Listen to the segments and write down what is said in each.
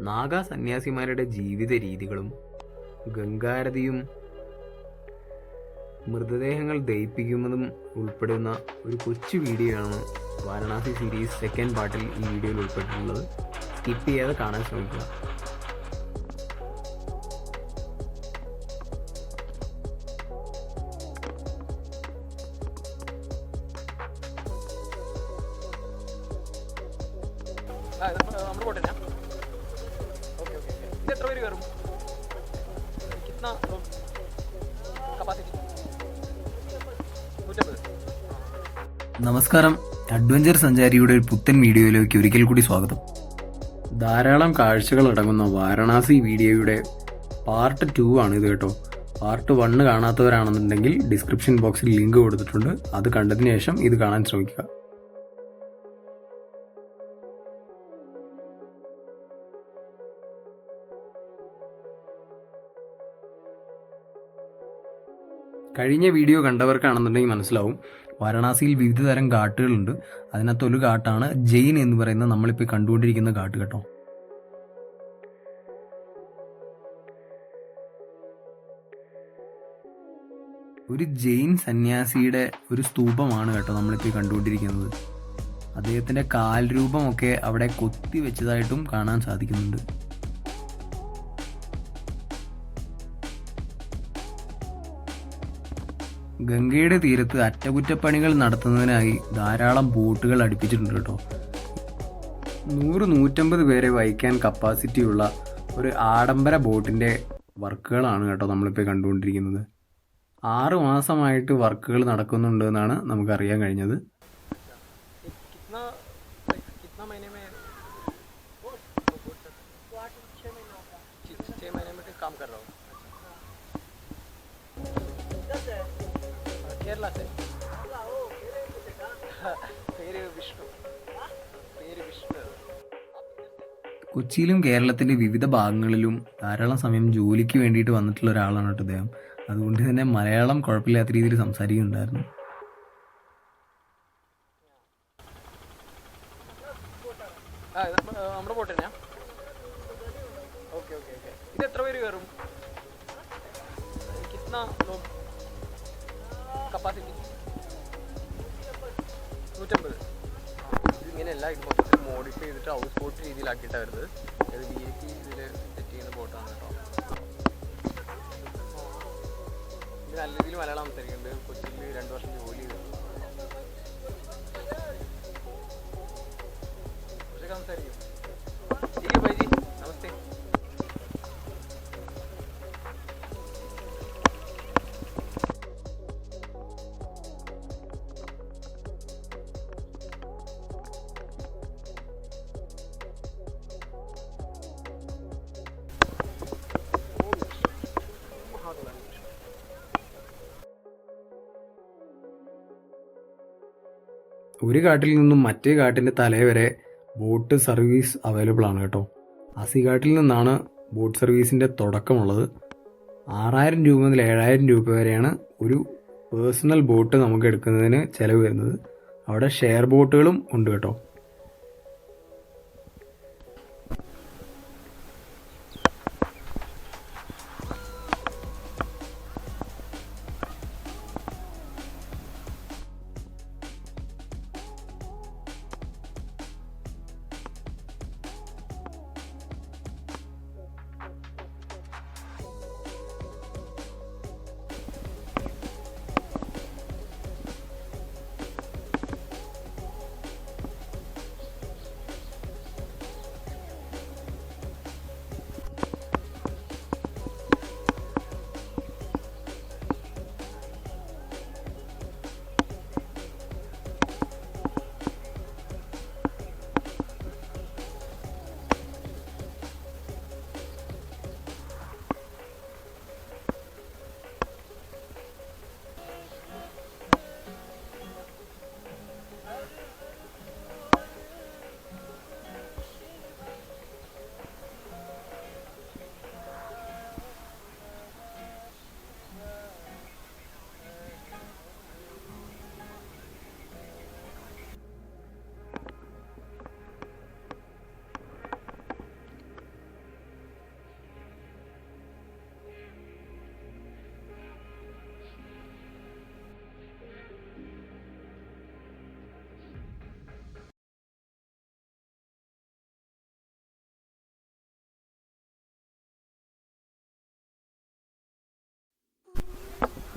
നാഗ സന്യാസിമാരുടെ ജീവിത രീതികളും ഗംഗാരതിയും മൃതദേഹങ്ങൾ ദഹിപ്പിക്കുന്നതും ഉൾപ്പെടുന്ന ഒരു കൊച്ചു വീഡിയോ ആണ് വാരണാസി സീരീസ് സെക്കൻഡ് പാർട്ടിൽ ഈ വീഡിയോയിൽ ഉൾപ്പെട്ടിട്ടുള്ളത് സ്കിപ്പ് ചെയ്യാതെ കാണാൻ ശ്രമിക്കുക നമ്മുടെ? Okay, okay, okay. ഇത് എത്ര പേര് കയറും? കിतना room? capacity? നൂറ്റമ്പത്. നമസ്കാരം അഡ്വഞ്ചർ സഞ്ചാരിയുടെ ഒരു പുത്തൻ വീഡിയോയിലേക്ക് ഒരിക്കൽ കൂടി സ്വാഗതം ധാരാളം കാഴ്ചകൾ അടങ്ങുന്ന വാരണാസി വീഡിയോയുടെ പാർട്ട് ടു ആണ് ഇത് കേട്ടോ പാർട്ട് വണ്ണ് കാണാത്തവരാണെന്നുണ്ടെങ്കിൽ ഡിസ്ക്രിപ്ഷൻ ബോക്സിൽ ലിങ്ക് കൊടുത്തിട്ടുണ്ട് അത് കണ്ടതിന് ശേഷം ഇത് കാണാൻ ശ്രമിക്കുക കഴിഞ്ഞ വീഡിയോ കണ്ടവർക്കാണെന്നുണ്ടെങ്കിൽ മനസ്സിലാവും. വാരണാസിയിൽ വിവിധ തരം ഘാട്ടുകളുണ്ട് അതിനകത്ത് ഒരു ഘാട്ടാണ് ജെയിൻ എന്ന് പറയുന്ന നമ്മളിപ്പോൾ കണ്ടുകൊണ്ടിരിക്കുന്ന ഘാട്ട് കേട്ടോ. ഒരു ജെയിൻ സന്യാസിയുടെ ഒരു സ്തൂപമാണ് കേട്ടോ നമ്മളിപ്പോൾ കണ്ടുകൊണ്ടിരിക്കുന്നത്. അദ്ദേഹത്തിന്റെ കാൽരൂപമൊക്കെ അവിടെ കൊത്തി വെച്ചതായിട്ടും കാണാൻ സാധിക്കുന്നുണ്ട്. ഗംഗയുടെ തീരത്ത് അറ്റകുറ്റപ്പണികൾ നടത്തുന്നതിനായി ധാരാളം ബോട്ടുകൾ അടുപ്പിച്ചിട്ടുണ്ട് കേട്ടോ. നൂറ് നൂറ്റമ്പത് പേരെ വഹിക്കാൻ കപ്പാസിറ്റിയുള്ള ഒരു ആഡംബര ബോട്ടിന്റെ വർക്കുകളാണ് കേട്ടോ നമ്മളിപ്പോൾ കണ്ടുകൊണ്ടിരിക്കുന്നത്. ആറ് മാസമായിട്ട് വർക്കുകൾ നടക്കുന്നുണ്ട് എന്നാണ് നമുക്കറിയാൻ കഴിഞ്ഞത്. കൊച്ചിയിലും കേരളത്തിന്റെ വിവിധ ഭാഗങ്ങളിലും ധാരാളം സമയം ജോലിക്ക് വേണ്ടിയിട്ട് വന്നിട്ടുള്ള ഒരാളാണ് കേട്ടോ അദ്ദേഹം അതുകൊണ്ട് തന്നെ മലയാളം കുഴപ്പമില്ലാത്ത രീതിയിൽ സംസാരിക്കുന്നുണ്ടായിരുന്നു. ഇങ്ങനെയല്ല ഇപ്പോൾ ഇത് എത്ര പേര് കപ്പാസിറ്റി മോഡിഫൈ ചെയ്തിട്ട് ഹൗസ് ബോട്ട് രീതിയിലാക്കിയിട്ടാണ് വരുന്നത്. ഇത് ഐ പി ഇതിൽ സെറ്റ് ചെയ്യുന്ന ബോട്ടാണ് കേട്ടോ. ഇത് നല്ല രീതിയിൽ മലയാളം സംസാരിക്കുന്നുണ്ട്. കൊച്ചിയിൽ രണ്ട് വർഷം ഒരു കാട്ടിൽ നിന്നും മറ്റേ കാട്ടിന്റെ തലേ വരെ ബോട്ട് സർവീസ് അവൈലബിൾ ആണ് കേട്ടോ. അസിഘാട്ടിൽ നിന്നാണ് ബോട്ട് സർവീസിന്റെ തുടക്കമുള്ളത്. ആറായിരം രൂപ മുതൽ ഏഴായിരം രൂപ വരെയാണ് ഒരു പേഴ്സണൽ ബോട്ട് നമുക്ക് എടുക്കുന്നതിന് ചിലവ് വരുന്നത്. അവിടെ ഷെയർ ബോട്ടുകളും ഉണ്ട് കേട്ടോ.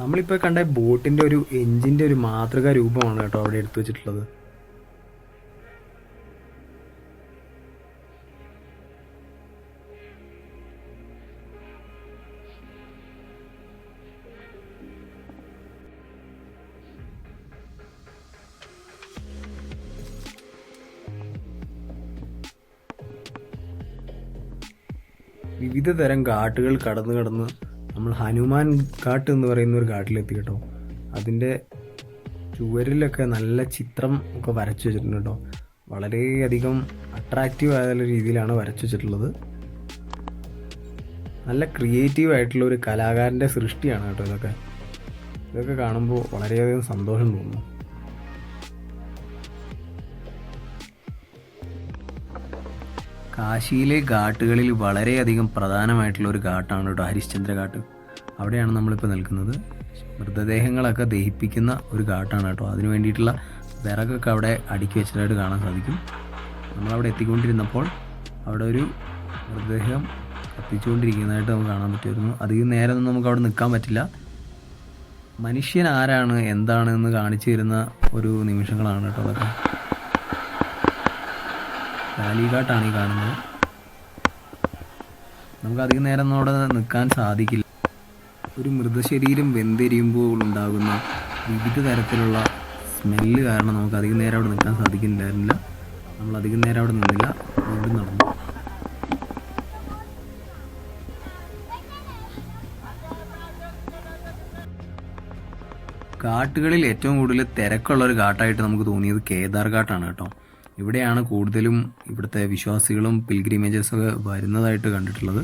നമ്മളിപ്പോൾ കണ്ട ബോട്ടിന്റെ ഒരു എഞ്ചിന്റെ ഒരു മാതൃക രൂപമാണ് കേട്ടോ അവിടെ എടുത്തു വെച്ചിട്ടുള്ളത്. വിവിധ തരം ഘാട്ടുകൾ കടന്നു കടന്ന് നമ്മൾ ഹനുമാൻ ഘാട്ട് എന്ന് പറയുന്ന ഒരു ഘാട്ടിലെത്തി കേട്ടോ. അതിന്റെ ചുവരിലൊക്കെ നല്ല ചിത്രം ഒക്കെ വരച്ചു വെച്ചിട്ടുണ്ട് കേട്ടോ. വളരെയധികം അട്രാക്റ്റീവ് ആയ രീതിയിലാണ് വരച്ചു വെച്ചിട്ടുള്ളത്. നല്ല ക്രിയേറ്റീവ് ആയിട്ടുള്ള ഒരു കലാകാരന്റെ സൃഷ്ടിയാണ് കേട്ടോ ഇതൊക്കെ. ഇതൊക്കെ കാണുമ്പോൾ വളരെയധികം സന്തോഷം തോന്നുന്നു. കാശിയിലെ ഘാട്ടുകളിൽ വളരെയധികം പ്രധാനമായിട്ടുള്ള ഒരു ഘാട്ടാണ് കേട്ടോ ഹരിശ്ചന്ദ്ര ഘാട്ട്. അവിടെയാണ് നമ്മളിപ്പോൾ നിൽക്കുന്നത്. മൃതദേഹങ്ങളൊക്കെ ദഹിപ്പിക്കുന്ന ഒരു ഘാട്ടാണ് കേട്ടോ. അതിന് വേണ്ടിയിട്ടുള്ള വിറകൊക്കെ അവിടെ അടുക്കി വെച്ചതായിട്ട് കാണാൻ സാധിക്കും. നമ്മളവിടെ എത്തിക്കൊണ്ടിരുന്നപ്പോൾ അവിടെ ഒരു മൃതദേഹം കത്തിച്ചുകൊണ്ടിരിക്കുന്നതായിട്ട് നമുക്ക് കാണാൻ പറ്റുമായിരുന്നു. അധികം നേരം ഒന്നും നമുക്ക് അവിടെ നിൽക്കാൻ പറ്റില്ല. മനുഷ്യൻ ആരാണ് എന്താണ് എന്ന് കാണിച്ചു തരുന്ന ഒരു നിമിഷങ്ങളാണ് കേട്ടോ അതൊക്കെ. കാലിഘാട്ടാണ് ഈ കാണുന്നത്. നമുക്ക് അധികം നേരം അവിടെ നിൽക്കാൻ സാധിക്കില്ല. ഒരു മൃതശരീരം വെന്തെരിയുമ്പോൾ ഉണ്ടാകുന്ന വിവിധ തരത്തിലുള്ള സ്മെല്ല് കാരണം നമുക്ക് അധികം നേരം അവിടെ നിൽക്കാൻ സാധിക്കുന്നുണ്ടായിരുന്നില്ല. നമ്മൾ അധികം നേരം അവിടെ നിന്നില്ല. വീണ്ടും നടന്നു. കാട്ടുകളിൽ ഏറ്റവും കൂടുതൽ തിരക്കുള്ള ഒരു ഘാട്ടായിട്ട് നമുക്ക് തോന്നിയത് കേദാർ ഘാട്ടാണ് കേട്ടോ. ഇവിടെയാണ് കൂടുതലും ഇവിടുത്തെ വിശ്വാസികളും പിൽഗ്രിമേജസ് ഒക്കെ വരുന്നതായിട്ട് കണ്ടിട്ടുള്ളത്.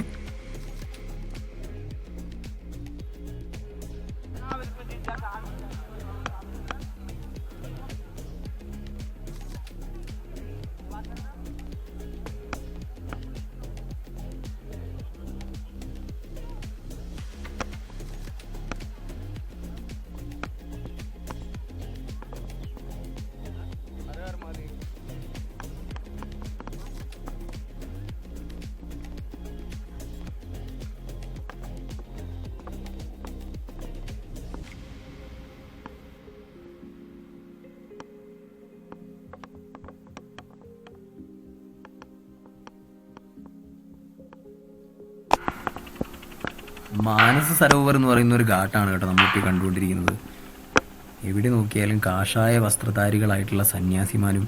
മാനസ സരോവർ എന്ന് പറയുന്ന ഒരു ഘാട്ടാണ് കേട്ടോ നമ്മളിപ്പോൾ കണ്ടുകൊണ്ടിരിക്കുന്നത്. എവിടെ നോക്കിയാലും കാഷായ വസ്ത്രധാരികളായിട്ടുള്ള സന്യാസിമാരും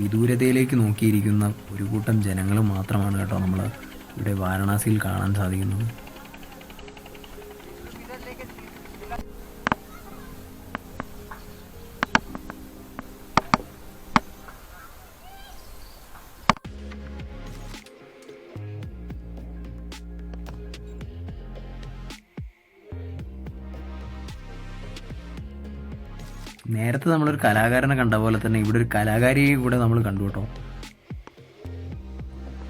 വിദൂരതയിലേക്ക് നോക്കിയിരിക്കുന്ന ഒരു കൂട്ടം ജനങ്ങളും മാത്രമാണ് കേട്ടോ നമ്മൾ ഇവിടെ വാരണാസിയിൽ കാണാൻ സാധിക്കുന്നത്. നേരത്തെ നമ്മളൊരു കലാകാരനെ കണ്ട പോലെ തന്നെ ഇവിടെ ഒരു കലാകാരിയെ കൂടെ നമ്മൾ കണ്ടു കേട്ടോ.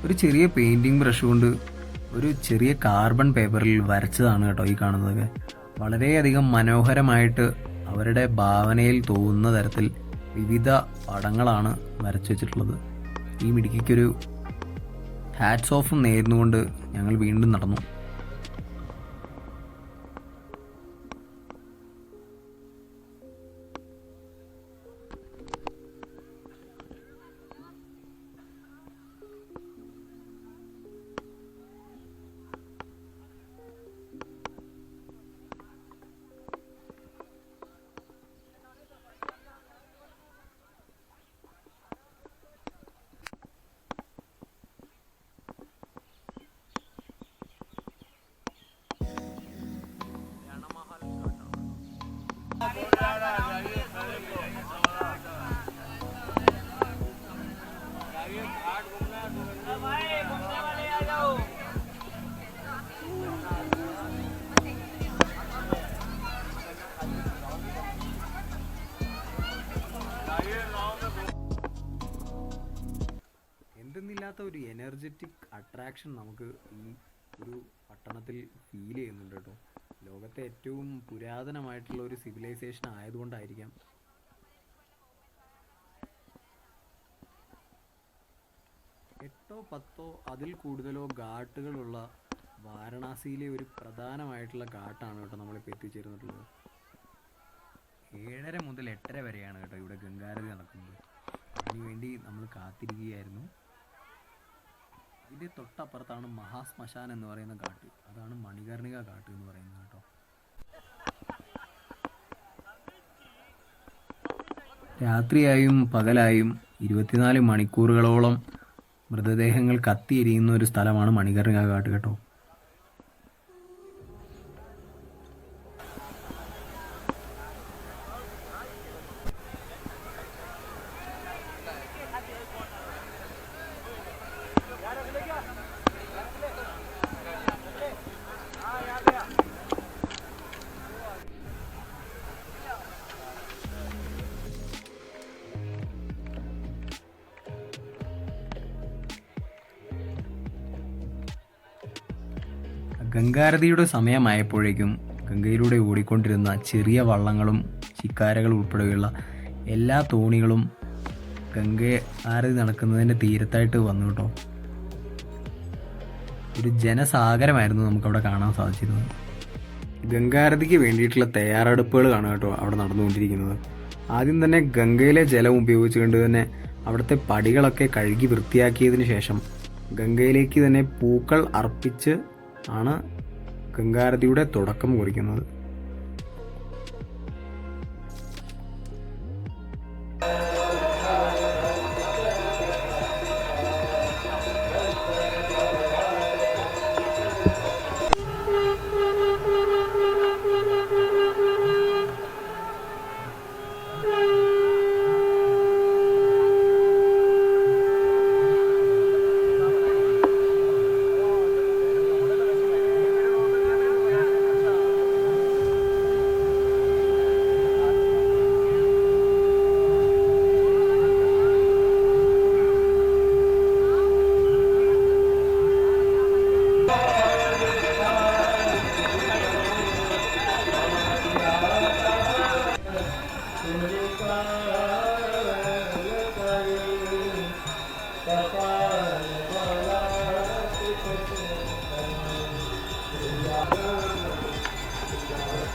ഒരു ചെറിയ പെയിന്റിംഗ് ബ്രഷ് കൊണ്ട് ഒരു ചെറിയ കാർബൺ പേപ്പറിൽ വരച്ചതാണ് കേട്ടോ ഈ കാണുന്നതൊക്കെ വളരെയധികം മനോഹരമായിട്ട് അവരുടെ ഭാവനയിൽ തോന്നുന്ന തരത്തിൽ വിവിധ പടങ്ങളാണ് വരച്ചു വെച്ചിട്ടുള്ളത്. ഈ മിടുക്കിക്കൊരു ഹാറ്റ്സ് ഓഫ് നേരുന്നുകൊണ്ട് ഞങ്ങൾ വീണ്ടും നടന്നു. എന്തെന്നില്ലാത്ത ഒരു എനർജറ്റിക് അട്രാക്ഷൻ നമുക്ക് ഈ ഒരു പട്ടണത്തിൽ ഫീൽ ചെയ്യുന്നുണ്ട് കേട്ടോ. ലോകത്തെ ഏറ്റവും പുരാതനമായിട്ടുള്ള ഒരു സിവിലൈസേഷൻ ആയതുകൊണ്ടായിരിക്കാം. എട്ടോ പത്തോ അതിൽ കൂടുതലോ ഘാട്ടുകളുള്ള വാരണാസിയിലെ ഒരു പ്രധാനമായിട്ടുള്ള ഘാട്ടാണ് കേട്ടോ നമ്മളിപ്പോൾ എത്തിച്ചേർന്നിട്ടുള്ളത്. ഏഴര മുതൽ എട്ടര വരെയാണ് കേട്ടോ ഇവിടെ ഗംഗാരതി നടക്കുന്നത്. അതിനുവേണ്ടി നമ്മൾ കാത്തിരിക്കുകയായിരുന്നു. ഇതിന്റെ തൊട്ടപ്പുറത്താണ് മഹാശ്മശാൻ എന്ന് പറയുന്ന കാട്ട്. അതാണ് മണികർണിക കാട്ട് എന്ന് പറയുന്നത് കേട്ടോ. രാത്രിയായും പകലായും ഇരുപത്തിനാല് മണിക്കൂറുകളോളം മൃതദേഹങ്ങൾ കത്തിയെരിയുന്ന ഒരു സ്ഥലമാണ് മണികർണിക കാട്ട് കേട്ടോ. ഗംഗാരതിയുടെ സമയമായപ്പോഴേക്കും ഗംഗയിലൂടെ ഓടിക്കൊണ്ടിരുന്ന ചെറിയ വള്ളങ്ങളും ശിക്കാരകൾ ഉൾപ്പെടെയുള്ള എല്ലാ തോണികളും ഗംഗാരതി നടക്കുന്നതിന്റെ തീരത്തായിട്ട് വന്നു കേട്ടോ. ഒരു ജനസാഗരമായിരുന്നു നമുക്കവിടെ കാണാൻ സാധിച്ചിരുന്നത്. ഗംഗാരതിക്ക് വേണ്ടിയിട്ടുള്ള തയ്യാറെടുപ്പുകൾ കാണുക കേട്ടോ അവിടെ നടന്നുകൊണ്ടിരിക്കുന്നത്. ആദ്യം തന്നെ ഗംഗയിലെ ജലം ഉപയോഗിച്ചുകൊണ്ട് തന്നെ അവിടുത്തെ പടികളൊക്കെ കഴുകി വൃത്തിയാക്കിയതിന് ശേഷം ഗംഗയിലേക്ക് തന്നെ പൂക്കൾ അർപ്പിച്ച് ആണ് ഗംഗാരതിയുടെ തുടക്കം കുറിക്കുന്നത്.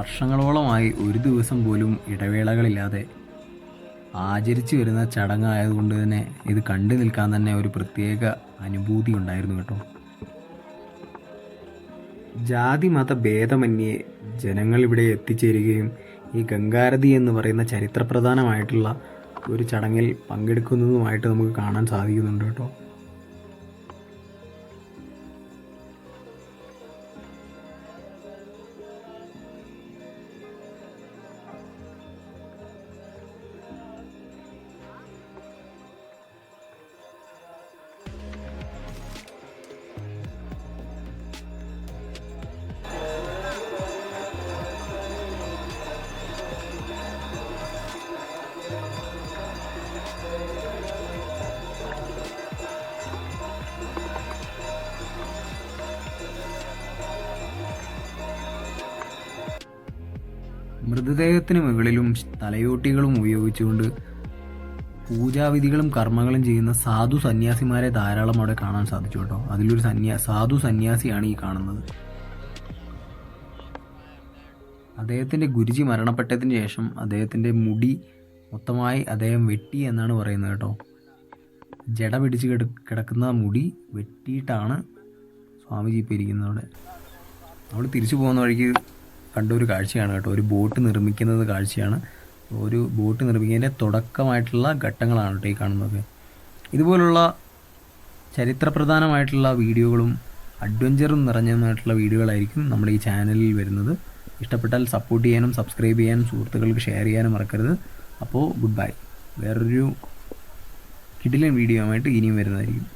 വർഷങ്ങളോളമായി ഒരു ദിവസം പോലും ഇടവേളകളില്ലാതെ ആചരിച്ചു വരുന്ന ചടങ്ങായതുകൊണ്ട് തന്നെ ഇത് കണ്ടു നിൽക്കാൻ തന്നെ ഒരു പ്രത്യേക അനുഭൂതി ഉണ്ടായിരുന്നു കേട്ടോ. ജാതി മത ഭേദമന്യേ ജനങ്ങൾ ഇവിടെ എത്തിച്ചേരുകയും ഈ ഗംഗാരതി എന്ന് പറയുന്ന ചരിത്രപ്രധാനമായിട്ടുള്ള ഒരു ചടങ്ങിൽ പങ്കെടുക്കുന്നതുമായിട്ട് നമുക്ക് കാണാൻ സാധിക്കുന്നുണ്ട് കേട്ടോ. മൃതദേഹത്തിന് മുകളിലും തലയോട്ടികളും ഉപയോഗിച്ചുകൊണ്ട് പൂജാവിധികളും കർമ്മങ്ങളും ചെയ്യുന്ന സാധു സന്യാസിമാരെ ധാരാളം അവിടെ കാണാൻ സാധിച്ചു കേട്ടോ. അതിലൊരു സന്യാ സാധു സന്യാസിയാണ് ഈ കാണുന്നത്. അദ്ദേഹത്തിന്റെ ഗുരുജി മരണപ്പെട്ടതിന് ശേഷം അദ്ദേഹത്തിന്റെ മുടി മൊത്തമായി അദ്ദേഹം വെട്ടി എന്നാണ് പറയുന്നത് കേട്ടോ. ജട പിടിച്ച് കിട കിടക്കുന്ന മുടി വെട്ടിയിട്ടാണ് സ്വാമിജി ഇപ്പോൾ ഇരിക്കുന്നത് അവിടെ. തിരിച്ചു പോകുന്ന വഴിക്ക് കണ്ട ഒരു കാഴ്ചയാണ് കേട്ടോ. ഒരു ബോട്ട് നിർമ്മിക്കുന്നത് കാഴ്ചയാണ്. ഒരു ബോട്ട് നിർമ്മിക്കുന്നതിന്റെ തുടക്കമായിട്ടുള്ള ഘട്ടങ്ങളാണ് കേട്ടോ ഈ കാണുന്നത്. ഇതുപോലുള്ള ചരിത്രപ്രധാനമായിട്ടുള്ള വീഡിയോകളും അഡ്വഞ്ചറും നിറഞ്ഞതുമായിട്ടുള്ള വീഡിയോകളായിരിക്കും നമ്മുടെ ഈ ചാനലിൽ വരുന്നത്. ഇഷ്ടപ്പെട്ടാൽ സപ്പോർട്ട് ചെയ്യാനും സബ്സ്ക്രൈബ് ചെയ്യാനും സുഹൃത്തുക്കൾക്ക് ഷെയർ ചെയ്യാനും മറക്കരുത്. അപ്പോൾ ഗുഡ് ബൈ. വേറൊരു കിടിലൻ വീഡിയോ ആയിട്ട് ഇനിയും വരുന്നതായിരിക്കും.